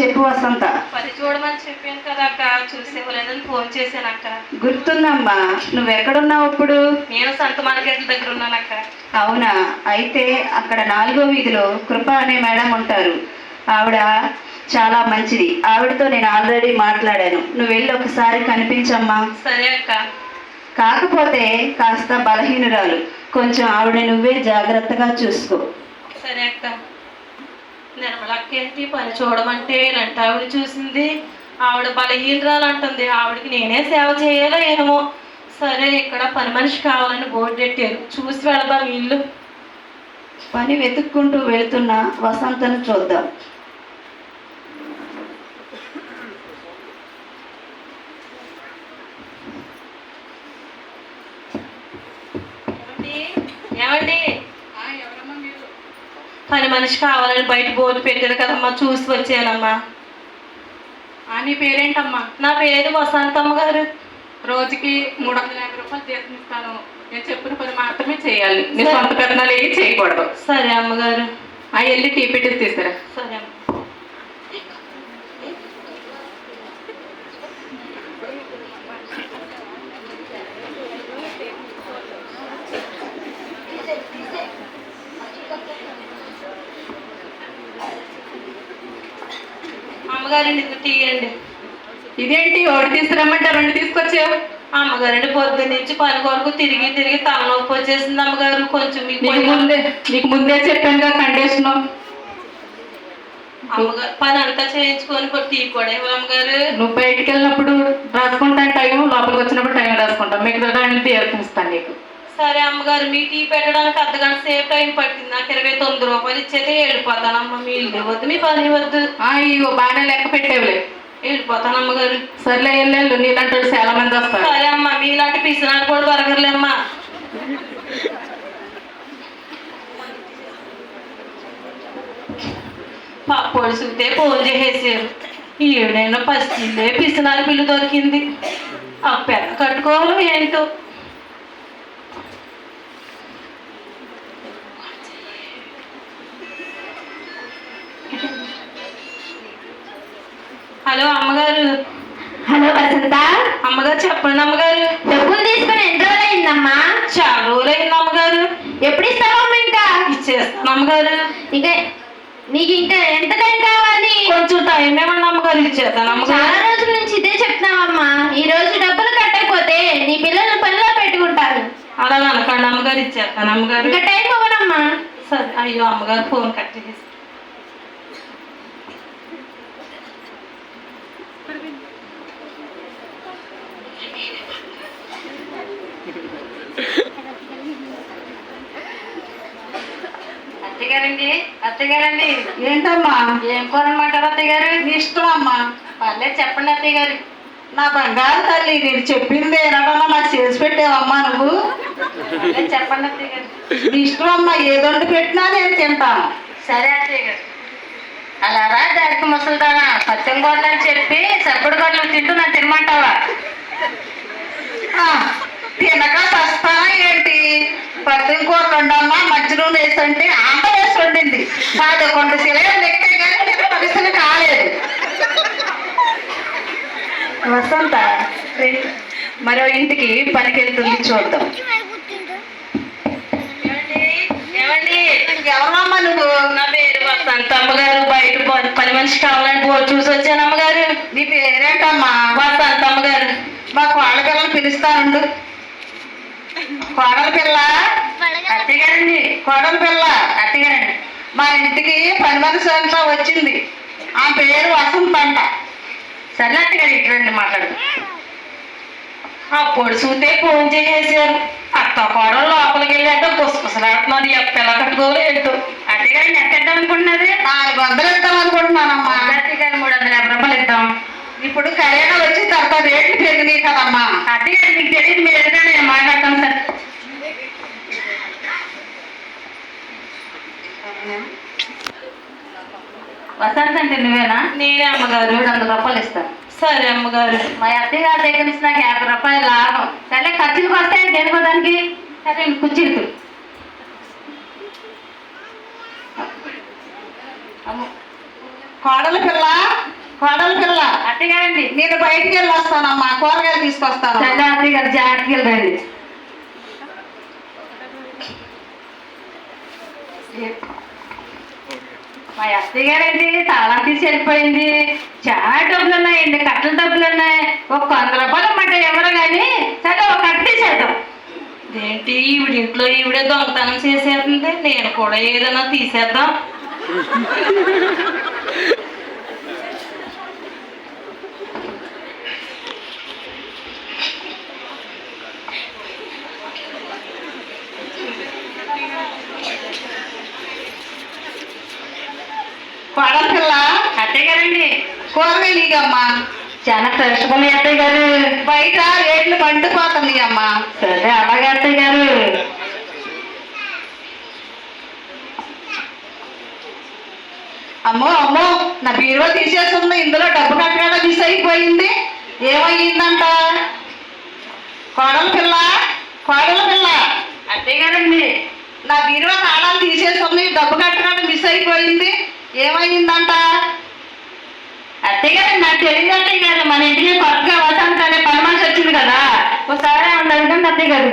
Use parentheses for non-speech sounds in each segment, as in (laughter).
చెప్పు వసంత. పని చూడమని చెప్పాను కదా అక్క ఫోన్ చేశాను అక్క. గుర్తుందమ్మా నువ్వెక్కడున్నావు ఇప్పుడు? నేను సంత మార్కెట్ల దగ్గర ఉన్నాను అక్క. అవునా? అయితే అక్కడ నాలుగో వీధిలో కృప అనే మేడం ఉంటారు. ఆవిడ చాలా మంచిది. ఆవిడతో నేను ఆల్రెడీ మాట్లాడాను. నువ్వు వెళ్ళి ఒకసారి కనిపించమ్మా. సరే అక్క. కాకపోతే కాస్త బలహీనురాలు. కొంచెం ఆవిడ నువ్వే జాగ్రత్తగా చూసుకో. సరే అక్క. నిర్మలక్కేంటి పని చూడమంటే ఇలాంటి ఆవిడ చూసింది ఆవిడ బలహీనరాలంటుంది. ఆవిడకి నేనే సేవ చేయాలో ఏమో. సరే ఇక్కడ పని మనిషి కావాలని బోర్డు పెట్టారు. చూసి వెళదాం ఇల్లు. పని వెతుక్కుంటూ వెళుతున్న వసంతను చూద్దాం. మనిషి కావాలని బయట బోర్డు పెట్టారు కదమ్మా చూసి వచ్చానమ్మా ఆ, నీ పేరేంటమ్మా? నా పేరు వసంతమ్మ గారు. రోజుకి మూడు వందల యాభై రూపాయలు జీతం ఇస్తాను. నేను చెప్పిన పని మాత్రమే చేయాలి. నీ సొంత పెత్తనాలు ఏవి చేయకూడదు. సరే అమ్మగారు. ఆ వెళ్ళి టీ పెట్టేసి తీసుకురా సరే అమ్మ. అమ్మగారండి ఇది తీయండి ఇదేంటి? ఒకటి తీసుకురమ్మంటే రెండు తీసుకొచ్చావు అమ్మగారండి పొద్దు నుంచి పని కొరకు తిరిగి తిరిగి తలనొప్పి వచ్చేసింది అమ్మగారు. కొంచెం మీకు నీకు ముందే నీకు ముందే చెప్పానుగా కండిషన్. అమ్మగారు పని అంతా చేయించుకొని టీ కూడా అమ్మగారు. నువ్వు బయటికి వెళ్ళినప్పుడు రాసుకుంటాను టైం లోపలికి వచ్చినప్పుడు టైం రాసుకుంటాం. మీకు దాన్ని తీర్పిస్తాను నీకు. సరే అమ్మగారు మీ టీ పెట్టడానికి అర్ధగంట సేపు టైం పట్టింది. నాకు ఇరవై తొమ్మిది రూపాయలు ఇచ్చేతే వెళ్ళిపోతానమ్మ మీ ఇల్లు వద్దు మీ పని వద్దు. ఇగో బాగానే లెక్క పెట్టేవులే. వెళ్ళిపోతాను అమ్మగారు. సర్లే వెళ్ళేళ్ళు నీలాంటి వాళ్ళు చాలా మంది వస్తారు. సరే అమ్మ మీలాంటి పిసినారు కూడా దొరకరులేమ్మా పప్పోడు చూస్తే ఫోన్ చేసేసారు. ఏడైనా పసిలే పిసినారు పిల్లు దొరికింది. ఆ పెద్ద కట్టుకోవాలి ఏంటో. హలో అమ్మగారు. హలో వసంత. అమ్మగారు చెప్పండి అమ్మగారు. డబ్బులు తీసుకుని ఎన్ని రోజులు అయిందమ్మా చాలా రోజులైంది అమ్మగారు. ఎప్పుడు ఇస్తావమ్మా ఇంకా? ఇచ్చేస్తాను అమ్మగారు. ఇంకా నీకు ఇంకా ఎంత టైం కావాలి? కొంచెం టైం ఏమన్నా అమ్మగారు ఇచ్చేస్తాను అమ్మగారు. చాలా రోజుల నుంచి ఇదే చెప్తున్నావమ్మా. ఈ రోజు డబ్బులు కట్టకపోతే నీ పిల్లలు పనిలో పెట్టుకుంటారు. అలా అనకండి అమ్మగారు ఇచ్చేస్తాను అమ్మగారు. ఇంకా టైం ఇవ్వనమ్మా. సరే అయ్యో అమ్మగారు ఫోన్ కట్ చేసి. అత్తగారండి అత్తగారండి. ఏంటమ్మా? ఏం కూర అనమాటారు అత్తగారు? నీ ఇష్టం అమ్మా పర్లేదు చెప్పండి అత్తయ్య గారు నా బంగారు తల్లి నేను చెప్పింది ఏనాడన్నా నాకు చేసి పెట్టావమ్మా నువ్వు? చెప్పండి అత్తయ్య గారు నీ ఇష్టం అమ్మా ఏదొండి పెట్టినా నేను తింటాను. సరే అత్తయ్య గారు అలా రా దానికి ముసలిదానా. సత్యం గోడలు అని చెప్పి సప్పుడు గోడలు తింటూ నన్ను తినమంటావా? తినక సస్తానా ఏంటి? పత్తిన కూర వండమ్మా మధ్య నూనె వేసి అంటే ఆంట వేసి వండింది. పదకొండు ఎక్కే కానీ పరిస్థితి కాలేదు. వసంత మరో ఇంటికి పనికి వెళ్తుంది చూద్దాం ఎవరమ్మా నువ్వు? నా పేరు వసంత. అమ్మగారు బయట ప- పని మనిషి కావాలని బోర్డు చూసి వచ్చాను అమ్మగారు. నీ పేరేంటమ్మా? వసంత అమ్మగారు మా పిల్లలు పిలుస్తానుండు కోడల పిల్ల? అత్తగారండి కోడల పిల్ల అత్తగారండి. మా ఇంటికి పని మనిషి అంతా వచ్చింది. ఆ పేరు వసంత అంట సరే అత్తగారు ఇటు రండి మాట్లాడు అప్పుడు చూస్తే ఫోన్ చేసేసారు. అత్త కోడలు లోపలికి వెళ్ళాక గుసగుసలాడుతున్నారు ఎక్క ఎలా కట్టుకోవాలి ఏంటో అత్తగారిని ఎంత ఇద్దాం అనుకుంటున్నారు నాలుగు వందలు ఇద్దాం అనుకుంటున్నానమ్మా. అత్తగారు మూడు వందల యాభై రూపాయలు ఇద్దాం. ఇప్పుడు కరోనా వచ్చిన తర్వాత రేట్లు పెరిగినాయి కదమ్మా. అత్తగారు మీకు తెలియదు మీరు ఎదురుగా నేను అంటే నువ్వేనా? నేనే అమ్మగారు. మూడు వందల రూపాయలు ఇస్తాను సరే అమ్మగారు. మా అత్తయ్య గారి దగ్గర నుంచి నాకు యాభై రూపాయలు లాభం. సరే ఖర్చులకు వస్తాయి దేనికో దానికి? సరే కుర్చీలు అమ్మ. కోడల పిల్ల కోడల పిల్ల అత్తగారండి నేను బయటికి వెళ్ళి వస్తానమ్మా కూరగాయలు తీసుకొస్తాను. సరే అత్తయ్య గారు జాగ్రత్తగా వెళ్ళండి. మా అత్తయ్య గారండి తాళం తీసి వెళ్ళిపోయింది. చాలా డబ్బులు ఉన్నాయండి కట్టల డబ్బులు ఉన్నాయి ఒక వంద రూపాయలు అన్నమాట ఎవరు కానీ సరే ఒక కట్ట తీసేద్దాం. ఏంటి ఈవిడ ఇంట్లో ఈవిడే దొంగతనం చేసేస్తుంది నేను కూడా ఏదైనా తీసేద్దాం కోడల పిల్ల అత్తయ్య గారండి కూరగాయలు ఇగమ్మా చాలా ఫ్రెష్గా అత్తయ్య గారు. బయట రేట్లు మండిపోతుంది అమ్మా. సరే అలాగే అత్తయ్య గారు. అమ్మో అమ్మో నా బీరువా తీసేస్తుంది ఇందులో డబ్బు కట్టడం మిస్ అయిపోయింది. ఏమయ్యిందంట? కోడల పిల్ల? కోడల పిల్ల? అత్తయ్య గారండి. నా బీరువా తాళాలు తీసేస్తుంది డబ్బు కట్టడం మిస్ అయిపోయింది. ఏమయ్యిందంట? అత్తయ్య గారు నాకు తెలియదు అత్తయ్య గారు మన ఇంటికి కొత్తగా వసంత అనే పని మనిషి వచ్చింది కదా. ఒకసారి ఆమె అడగండి అత్తయ్య గారు.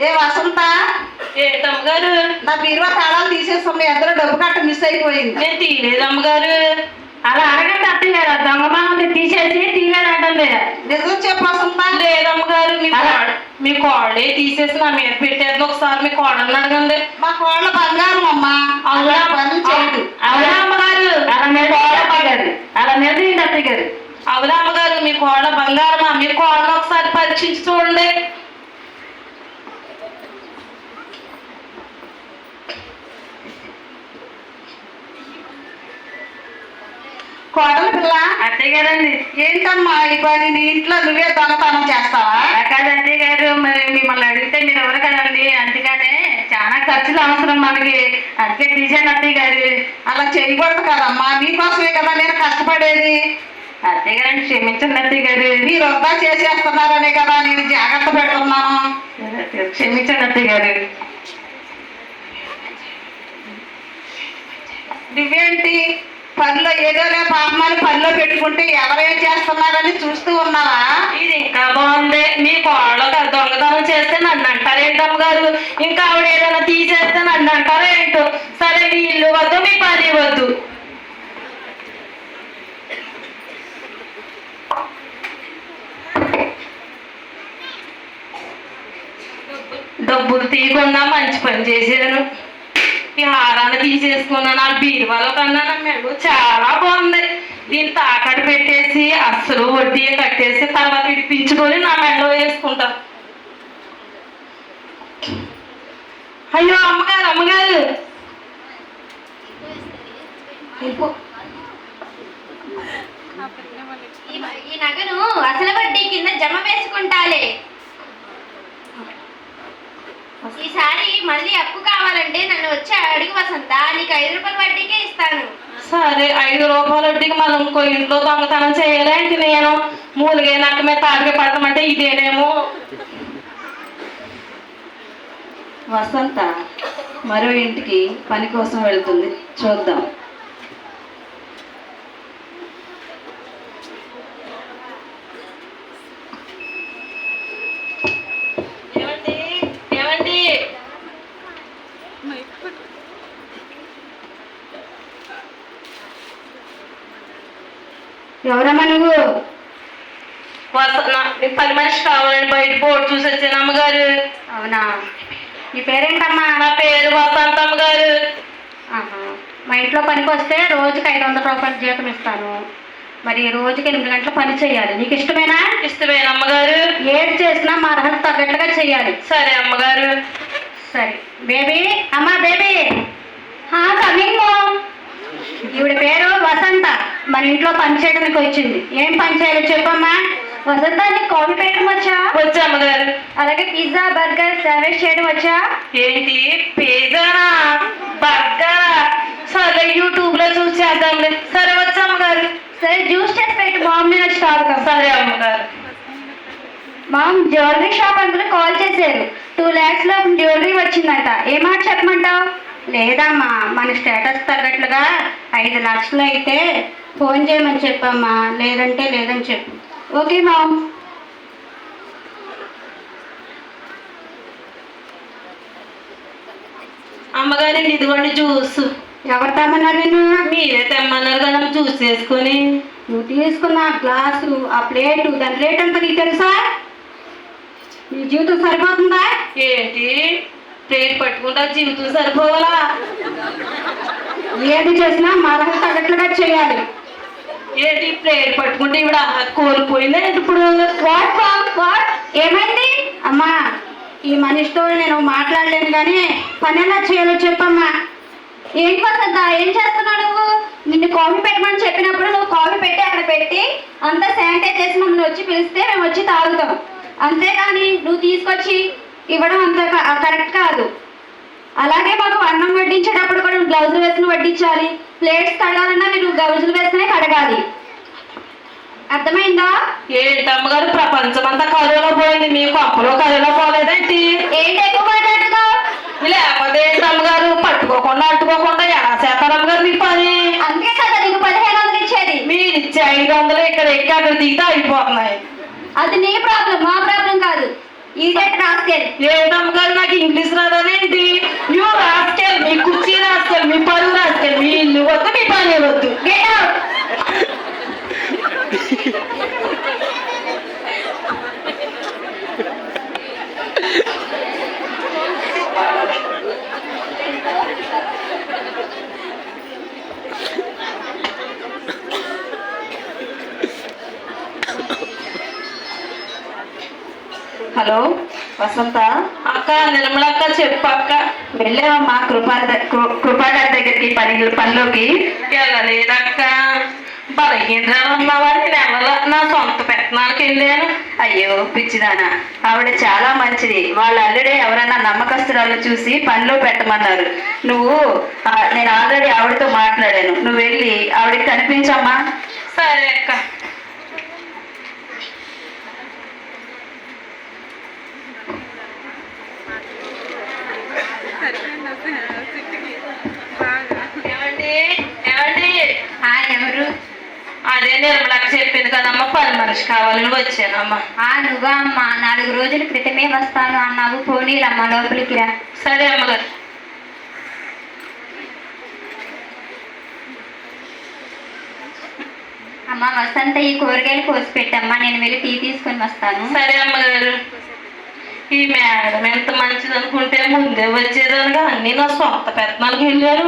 ఏ వసంత? ఏంటమ్మగారు నా బీరువా తాళాలు తీసేస్తుంది ఎందులో డబ్బు కట్ట మిస్ అయిపోయింది. నేను తీయలేదు అమ్మగారు. అలా అడగండి అత్తయ్య గారు దొంగ మామూలు తీసేసి తీయలేదంటుంది నిజం చెప్పు వసంత. లేదమ్మగారు మీ అలా- కోడ మీ కోడే తీసేసి నా మీద పెట్టేది ఒకసారి మీ కోడని అడగండి. మా కోళ్ళ బంగారం అమ్మా అలా పని చేయదు అవునా అమ్మగారు అలా మీద అత్తయ్య గారు అలా నిలదీయండి అత్తయ్య గారు అవునా అమ్మగారు మీ కోడ బంగారమా మీ కోడను ఒకసారి పరీక్షించి చూడండి కోడల పిల్ల అత్తయ్య గారండి. ఏంటమ్మా ఈ పని? నీ ఇంట్లో నువ్వే దొంగతనం చేస్తావా? కాదు అత్తయ్య గారు మరి మిమ్మల్ని అడిగితే మీరు ఎవరు కదండి? అందుకనే చాలా ఖర్చులు అవసరం మనకి. అందుకే తీసాను అత్తయ్య గారు. అలా చేయకూడదు కదమ్మా. నీకోసమే కదా నేను కష్టపడేది. అత్తయ్య గారిని క్షమించండి అత్తయ్య గారు మీరు వద్దా చేసేస్తున్నారనే కదా నేను జాగ్రత్త పెడుతున్నాను. క్షమించండి అత్తయ్య గారు నువ్వేంటి పనిలో ఏదోలే పాపమని పనిలో పెట్టుకుంటే ఎవరేం చేస్తున్నారని చూస్తూ ఉన్నావా ఇది ఇంకా బాగుంది. మీ కోడలో దొంగతనం చేస్తే నన్ను అంటారేంటమ్మ గారు ఇంకా ఆవిడ ఏదైనా తీసేస్తే నన్ను అంటారేంటో సరే మీ ఇల్లు వద్దు మీ పని వద్దు. డబ్బులు తీయకుండా మంచి పని చేశాను ఈ హారాన్ని తీసేసుకున్నాను ఆ బీరువాలో కన్నా నా మెడు చాలా బాగుంది. దీన్ని తాకట్టు పెట్టేసి అస్సలు వడ్డీ కట్టేసి తర్వాత ఇడిపించుకొని నా మెడలో వేసుకుంటా. అయ్యో అమ్మగారు అమ్మగారు! ఈ నగను అసలు వడ్డీ కింద జమ వేసుకుంటాలే. ఈసారి మళ్ళీ అప్పు కావాలంటే నన్ను వచ్చి అడుగు వసంత నీకు ఐదు రూపాయల వడ్డీకే ఇస్తాను. సరే ఐదు రూపాయల వడ్డీకి మనం ఇంకో ఇంట్లో దొంగతనం చేయలేంటి నేను మూలిగే నాకు మీద తాడికి పడతామంటే ఇదేనేమో. వసంత మరో ఇంటికి పని కోసం వెళ్తుంది. చూద్దాం. ఎవరమ్మా నువ్వు? నీకు పని మనిషి కావాలండి బయట బోర్డు చూసి వచ్చాను అమ్మగారు. అవునా? నీ పేరేంటమ్మా? నా పేరు వసంత అమ్మగారు. మా ఇంట్లో పనికి వస్తే రోజుకి ఐదు వందల రూపాయల జీతం ఇస్తాను. మరి రోజుకి ఎనిమిది గంటలు పని చేయాలి. నీకు ఇష్టమేనా? ఇష్టమేనా అమ్మగారు? ఏది చేసినా మా అర్హత తగ్గట్టుగా చేయాలి. సరే అమ్మగారు. సరే. బేబీ? అమ్మా బేబీ? కమింగ్ ఈవిడ పేరు? మన ఇంట్లో పని చేయడానికి వచ్చింది. ఏం పని చేయాలో చెప్పమ్మా. వసంత నీకు కాఫీ పెట్టడం వచ్చా? వచ్చి అమ్మగారు. అలాగే పిజ్జా బర్గర్ సర్వీస్ చేయడం వచ్చా? ఏంటి? పిజ్జానా బర్గరా సరే యూట్యూబ్లో చూసి చేద్దాంలే. సరే వచ్చి అమ్మగారు. సరే జ్యూస్ చేసి పెట్టి. మామ్ నేను వచ్చి తాగుతాం సరే అమ్మగారు. మామ్ జ్యువెలరీ షాప్ అందులో కాల్ చేశారు. టూ ల్యాక్స్లో జ్యువెలరీ వచ్చిందంట. ఏ మాట చెప్పమంటావు? లేదమ్మా మన స్టేటస్ తగ్గట్లుగా ఐదు లక్షలు అయితే ఫోన్ చేయమని చెప్పమ్మా. లేదంటే లేదని చెప్పు. Okay ma'am. అమ్మగారండి ఇదిగోండి జ్యూస్. ఎవరు తమ్మన్నారు నేను మీరే తెమ్మన్నారు కదా జ్యూస్ వేసుకొని నువ్వు తీసుకున్న ఆ గ్లాసు ఆ ప్లేటు దాని రేట్ ఎంత నీకు తెలుసా? నీ జీవితం సరిపోతుందా? ఏంటి? ప్లేట్ పట్టుకుంటా జీవితం సరిపోవాలా? ఏది చేసినా మనకు తగ్గట్లుగా చేయాలి. ఏంటి ప్లేట్ పట్టుకుంటే ఇవిడ ఆహారం ఇప్పుడు? వాట్ మామ్ వాట్ ఏమైంది? అమ్మా ఈ మనిషితో నేను మాట్లాడలేను కానీ పని ఎలా చేయాలో చెప్పమ్మా. ఏంటి వసంత ఏం చేస్తున్నావు నువ్వు? నిన్ను కాఫీ పెట్టమని చెప్పినప్పుడు నువ్వు కాఫీ పెట్టి అక్కడ పెట్టి అంతా శానిటైజ్ చేసి మమ్మల్ని వచ్చి పిలిస్తే మేము వచ్చి తాగుతాం. అంతేకాని నువ్వు తీసుకొచ్చి ఇవ్వడం అంత కరెక్ట్ కాదు. అలాగే మాకు అన్నం వడ్డించేటప్పుడు కూడా గ్లౌజులు వేసుకుని వడ్డించాలి. ప్లేట్స్ కడగాలన్నా మీరు గ్లౌజులు వేసుకునే కడగాలి. అర్థమైందా? ఏంటి అమ్మగారు? ప్రపంచం అంతా కరువులో పోయింది మీ కొప్పలో కరువులో పోలేదేంటి ఏంటి ఎక్కువ మాట్లాడుతున్నావు? లేకపోతే ఏంటి అమ్మగారు? పట్టుకోకుండా అంటుకోకుండా ఎలా చేస్తారు అమ్మగారు మీ పని? అందుకే కదా నీకు పదిహేను వందలు ఇచ్చేది. మీరు ఇచ్చే ఐదు వందలు ఇక్కడ ఎక్కి అక్కడ దిగితే అయిపోతున్నాయి. అది నీ ప్రాబ్లం మా ప్రాబ్లం కాదు. ఈ డేట్ రాసుకెళ్ళి. ఏంటి అమ్మగారు నాకు ఇంగ్లీష్ రాదనేంటి నువ్వు రాసుకెళ్ళి మీ కుర్చీ రాసుకెళ్ళి మీ పరువు రాసుకెళ్ళి మీ ఇల్లు వద్దు మీ పని వద్దు. Get out (laughs) hello Vasantha. అక్క నిర్మలక్క చెప్పక్క వెళ్ళావమ్మా కృపా కృపా గారి దగ్గరికి పని పనిలోకి. వెళ్ళలేదక్క బలహీనరాలు ఉన్నవాడిని నెల నా సొంత పెత్తనాలకు వెళ్ళాను. అయ్యో పిచ్చిదానా. ఆవిడ చాలా మంచిది. వాళ్ళ అల్లుడే ఎవరైనా నమ్మకస్తురాలు చూసి పనిలో పెట్టమన్నారు. నువ్వు నేను ఆల్రెడీ ఆవిడతో మాట్లాడాను. నువ్వు వెళ్ళి ఆవిడకి కనిపించమ్మా. సరే అక్క. ఎవరు అదే నిర్మలక్క చెప్పింది కదమ్మా పని మనిషి కావాలని వచ్చానమ్మా. ఆ నువ్వా అమ్మా? నాలుగు రోజుల క్రితమే వస్తాను అన్నావు పోనీలమ్మా లోపలికి రా. సరే అమ్మగారు. అమ్మ వసంత ఈ కూరగాయలు కోసి పెట్టమ్మా నేను వెళ్ళి టీ తీసుకొని వస్తాను. సరే అమ్మగారు. ఈ మేడం ఎంత మంచిది అనుకుంటే ముందే వచ్చేదానిగా అన్ని నా సొంత పెత్తనాలకు వెళ్ళారు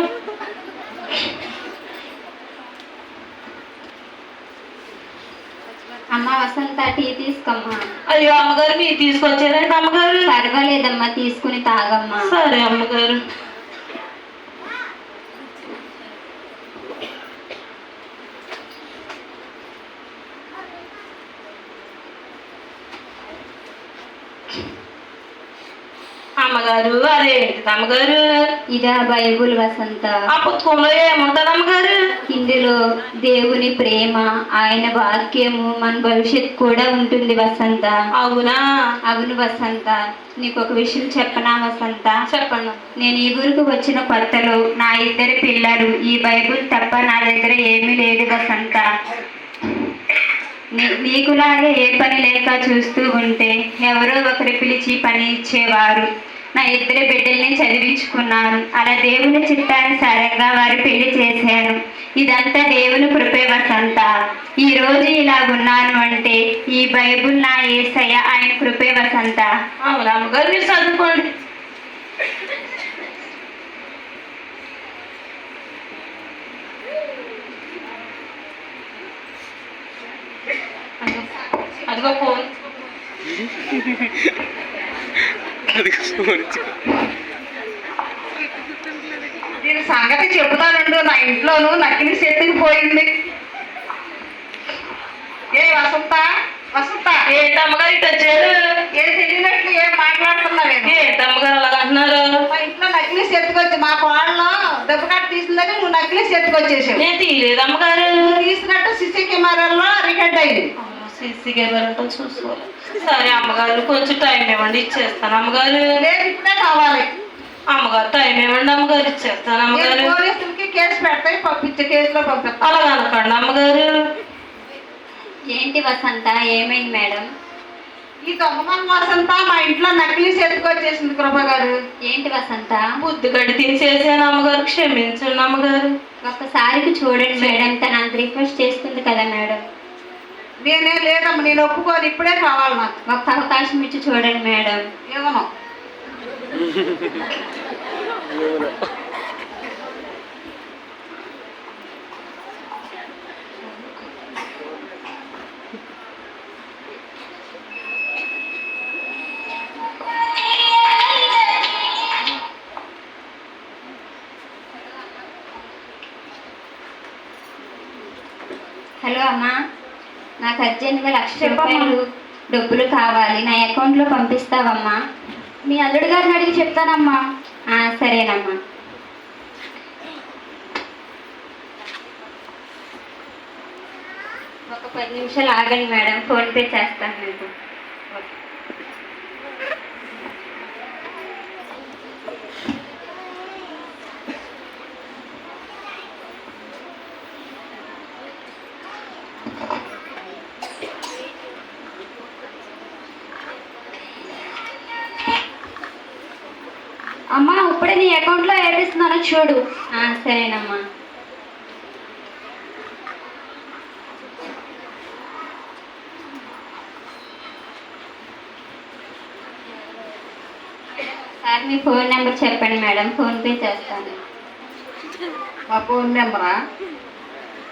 అమ్మ వసంత టీ తీసుకోమ్మా. అయ్యో అమ్మగారు మీరు తీసుకొచ్చారండి అమ్మగారు? పర్వాలేదమ్మా తీసుకుని తాగమ్మా. సరే అమ్మగారు. అమ్మగారు అదేంటి అమ్మగారు ఇదా బైబుల్ వసంత. ఆ పుస్తకంలో ఏముంటది అమ్మగారు ఇందులో దేవుని ప్రేమ ఆయన వాక్యము మన భవిష్యత్ కూడా ఉంటుంది వసంత. అవునా? అవును వసంత. నీకు ఒక విషయం చెప్పనా వసంత? చెప్పండి. నేను ఈ ఊరికి వచ్చిన కొత్తలో నా ఇద్దరు పిల్లలు ఈ బైబుల్ తప్ప నా దగ్గర ఏమీ లేదు వసంత. నీకులాగే ఏ పని లేక చూస్తూ ఉంటే ఎవరో ఒకరు పిలిచి పని ఇచ్చేవారు. నా ఇద్దరు బిడ్డల్ని చదివించుకున్నాను అలా దేవుని చిత్తానుసారంగా వారి పెళ్ళి చేశాను ఇదంతా దేవుని కృపే వసంత. ఈ రోజు ఇలా ఉన్నాను అంటే ఈ బైబుల్ నా ఏసయ్య ఆయన కృపే వసంత. అవునా అమ్మగారు మీరు చదువుకోండి. అదిగో- (laughs) దీని సంగతి చెబుతానుండు నా ఇంట్లోను నకిలీ సెట్టుకు పోయింది. ఏ వసంత వసంత. ఏంటి అమ్మగారు ఇటు వచ్చారు ఏం తెలియనట్లు ఏం మాట్లాడుతున్నావేను ఏంటి? అమ్మగారు అలాగ అంటున్నారు? మా ఇంట్లో నకిలీ సెట్టుకొచ్చి మా కోళ్ళలో దెబ్బ కట్ట తీసిందని నువ్వు నకిలీ సెట్టుకొచ్చేసావు నేను తీయలేదు అమ్మగారు. నువ్వు తీసినట్టు సిసి కెమెరాల్లో రికార్డ్ అయింది. సీసీ కెమెరా చూసుకోవాలి. సరే అమ్మగారు కొంచెం టైం ఇవ్వండి ఇచ్చేస్తాను. అమ్మగారు లేదు ఇప్పుడే కావాలి. అమ్మగారు టైం ఇవ్వండి అమ్మగారు ఇచ్చేస్తాను. అమ్మగారు పోలీసులకి కేసు పెడతాయి పంపించే కేసులో పంపిస్తాను. అలా అనకండి అమ్మగారు ఏంటి వసంత? ఏమైంది మేడం? ఈ దొంగమన్ వసంత మా ఇంట్లో నకిలీ ఎత్తుకొచ్చేసింది కృప గారు. ఏంటి వసంత? బుద్ధి గడి తీసేసాను అమ్మగారు. క్షమించండి అమ్మగారు. ఒక్కసారికి చూడండి మేడం తను అంత రిక్వెస్ట్ చేస్తుంది కదా మేడం. నేనే లేదమ్మ నేను ఒప్పుకోను ఇప్పుడే కావాలి నాకు. ఒక్క అవకాశం ఇచ్చి చూడండి మేడం. ఇవ్వను హలో అమ్మా. నాకు అర్జెంట్గా లక్ష రూపాయలు డబ్బులు కావాలి. నా అకౌంట్లో పంపిస్తావమ్మా. మీ అల్లుడు గారిని అడిగి చెప్తానమ్మా. సరేనమ్మా. ఒక పది నిమిషాలు ఆగండి మేడం. ఫోన్పే చేస్తాను మీకు అమ్మా ఇప్పుడే నీ అకౌంట్లో వేపిస్తున్నాను చూడు. ఆ, సరేనమ్మా. సార్ మీ ఫోన్ నెంబర్ చెప్పండి మేడం ఫోన్పే చేస్తాను. మా ఫోన్ నెంబరా?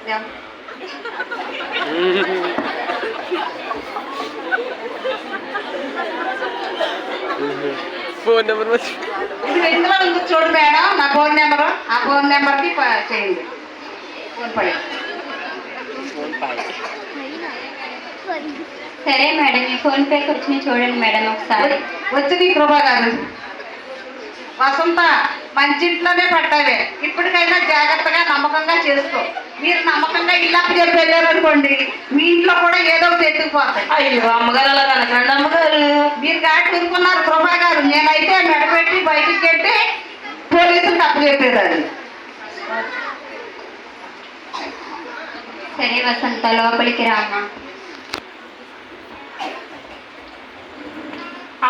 ఎం- ఫోన్ నెంబర్ ఇది ఇందులో చూడు మేడం నా ఫోన్ నెంబరు. ఆ ఫోన్ నెంబర్కి చేయండి. ఫోన్ పై సరే మేడం మీ ఫోన్పేకి వచ్చినాయి చూడండి మేడం ఒకసారి. వచ్చింది కృపా గారు. వసంత. మంచింట్లోనే పట్టావే ఇప్పటికైనా జాగ్రత్తగా నమ్మకంగా చేసుకో. మీరు నమ్మకంగా చెప్పి వెళ్ళారు అనుకోండి మీ ఇంట్లో కూడా ఏదో ఒకటి ఎత్తుకుపోతాయి. అయ్యో అమ్మగారు అలా అనకండి అమ్మగారు. మీరు కాటి ఊరుకున్నారు కృపా గారు. నేనైతే మెడపెట్టి బయటికి పెట్టి పోలీసులకు అప్పచెప్పేదాన్ని సరే వసంత లోపలికి రామ్మా.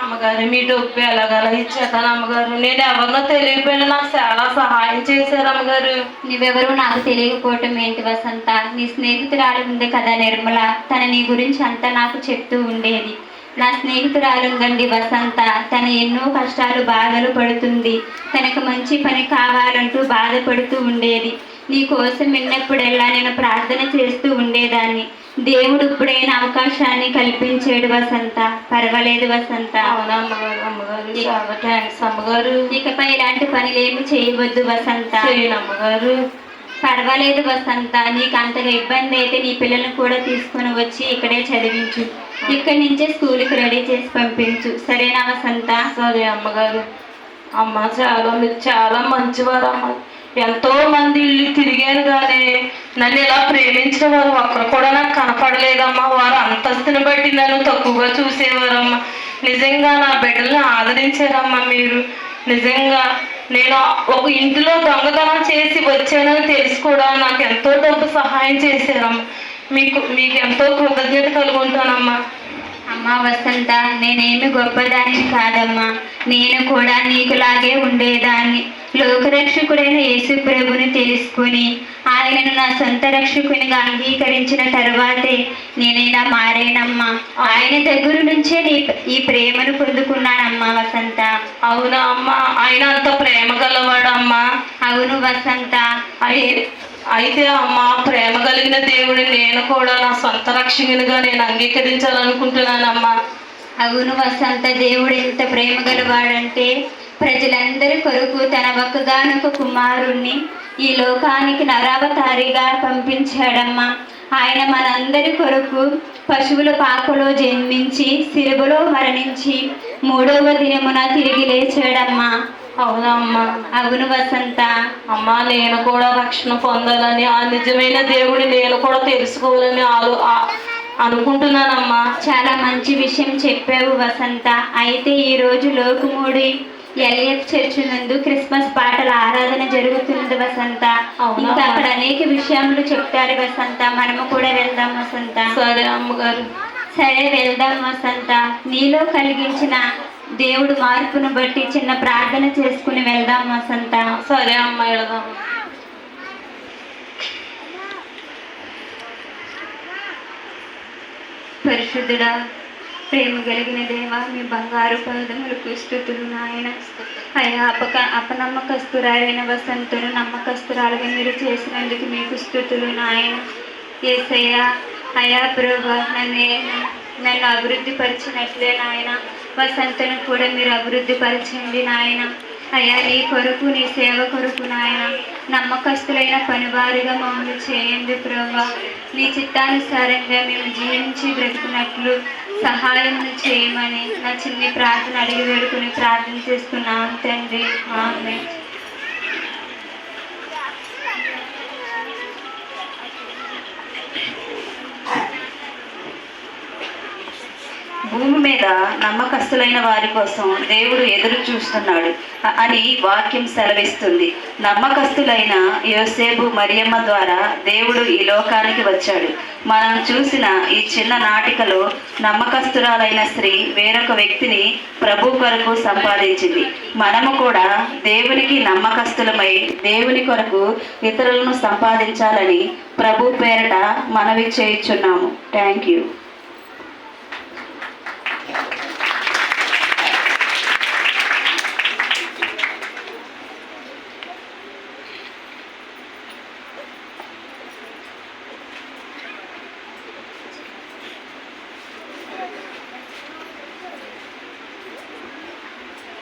అమ్మగారు మీ డబ్బు ఎలాగలా ఇచ్చేతాను అమ్మగారు? నేను ఎవరినో తెలియకపోయినా నాకు చాలా సహాయం చేశారు అమ్మగారు. నువ్వెవరు నాకు తెలియకపోవటం ఏంటి వసంత? నీ స్నేహితురాలు ఉంది కదా నిర్మల? తన నీ గురించి అంతా నాకు చెప్తూ ఉండేది. నా స్నేహితురాలు గండి వసంత. తన ఎన్నో కష్టాలు బాధలు పడుతుంది. తనకు మంచి పని కావాలంటూ బాధపడుతూ ఉండేది. నీ కోసం విన్నప్పుడల్లా నేను ప్రార్థన చేస్తూ ఉండేదాన్ని. దేవుడు ఇప్పుడైన అవకాశాన్ని కల్పించాడు వసంత. పర్వాలేదు వసంత. అవునా అమ్మగారు? అమ్మగారు చాలా థ్యాంక్స్ అమ్మగారు. ఇకపై ఇలాంటి పనులేమి చేయవద్దు వసంత. అమ్మగారు. పర్వాలేదు వసంత. నీకు అంతగా ఇబ్బంది అయితే నీ పిల్లల్ని కూడా తీసుకొని వచ్చి ఇక్కడే చదివించు. ఇక్కడి నుంచే స్కూల్కి రెడీ చేసి పంపించు. సరేనా వసంత? సరే అమ్మగారు. అమ్మ చాలా మీరు చాలా మంచివారు అమ్మ ఎంతో మంది ఇల్లు తిరిగాను కానీ నన్ను ఇలా ప్రేమించిన వారు ఒక్కరు కూడా నాకు కనపడలేదమ్మా. వారు అంతస్తుని బట్టి నన్ను తక్కువగా చూసేవారమ్మా. నిజంగా నా బిడ్డల్ని ఆదరించారమ్మా మీరు. నిజంగా నేను ఒక ఇంటిలో దొంగతనం చేసి వచ్చానని తెలిసి కూడా నాకు ఎంతో డబ్బు సహాయం చేశారమ్మా. మీకు మీకు ఎంతో కృతజ్ఞత కలుగుంటానమ్మా. అమ్మా వసంత నేనేమి గొప్పదాన్ని కాదమ్మా. నేను కూడా నీకులాగే ఉండేదాన్ని. లోకరక్షకుడైన యేసు ప్రభుని తెలుసుకుని ఆయనను నా సొంత రక్షకునిగా అంగీకరించిన తర్వాతే నేనైనా మారేనమ్మా. ఆయన దగ్గర నుంచే నీ ఈ ప్రేమను పొందుకున్నానమ్మా వసంత. అవునా అమ్మా? ఆయన అంత ప్రేమ గలవాడమ్మా. అవును వసంత. అయితే అయితే అమ్మ ప్రేమ కలిగిన దేవుడు నేను కూడా నా సొంత రక్షకునిగా నేను అంగీకరించాలనుకుంటున్నానమ్మా. అవును వసంత దేవుడు ఎంత ప్రేమ గలవాడంటే ప్రజలందరి కొరకు తన ఒక్కగానొక కుమారుణ్ణి ఈ లోకానికి నరావతారిగా పంపించాడమ్మా. ఆయన మనందరి కొరకు పశువుల పాకలో జన్మించి సిలువలో మరణించి మూడవ దినమున తిరిగి లేచాడమ్మా. అవునా అమ్మా అవును వసంత. అమ్మా నేను కూడా రక్షణ పొందాలని ఆ నిజమైన దేవుడిని నేను కూడా తెలుసుకోవాలని ఆలో అనుకుంటున్నానమ్మా. చాలా మంచి విషయం చెప్పావు వసంత. అయితే ఈ రోజు లోకుముడి ఎల్ఎఫ్ చర్చ్ నందు క్రిస్మస్ పాటల ఆరాధన జరుగుతున్నది వసంత. అవునా? ఇంకా అక్కడ అనేక విషయములు చెప్తారు వసంత. మనము కూడా వెళ్దాం వసంత. సరే అమ్మగారు. సరే వెళ్దాం వసంత. నీలో కలిగించిన దేవుడు మార్పును బట్టి చిన్న ప్రార్థన చేసుకుని వెళ్దాం వసంత సరే అమ్మ వెళదాం. పరిశుద్ధుడా ప్రేమ కలిగిన దేవ మీ బంగారు పాదములకు స్థుతులు నాయన. అయ్యా అపక అపనమ్మకస్తురాలైన వసంతును నమ్మకస్తురాలుగా మీరు చేసినందుకు మీకు స్థుతులు నాయన. ఏసయ్యా అయా ప్రభా నన్ను నన్ను అభివృద్ధి పరిచినట్లే నాయన. వసంతను కూడా మీరు అభివృద్ధి పరచండి నాయన. అయ్యా నీ కొరకు నీ సేవ కొరకు నాయన. నమ్మకస్తులైన పనివారిగా మమ్మల్ని చేయండి ప్రభా. నీ చిత్తానుసారంగా మేము జీవించి బ్రతుకున్నట్లు సహాయం చేయమని నా చిన్ని ప్రార్థన అడిగి వేడుకుని ప్రార్థన చేస్తున్నాను తండ్రి. ఆమె భూమి మీద నమ్మకస్తులైన వారి కోసం దేవుడు ఎదురు చూస్తున్నాడు అని వాక్యం సెలవిస్తుంది. నమ్మకస్తులైన యోసేపు మరియమ్మ ద్వారా దేవుడు ఈ లోకానికి వచ్చాడు. మనం చూసిన ఈ చిన్న నాటికలో నమ్మకస్తురాలైన స్త్రీ వేరొక వ్యక్తిని ప్రభు కొరకు సంపాదించింది. మనము కూడా దేవునికి నమ్మకస్తులమై దేవుని కొరకు ఇతరులను సంపాదించాలని ప్రభు పేరట మనవి చేయుచున్నాము. Thank you.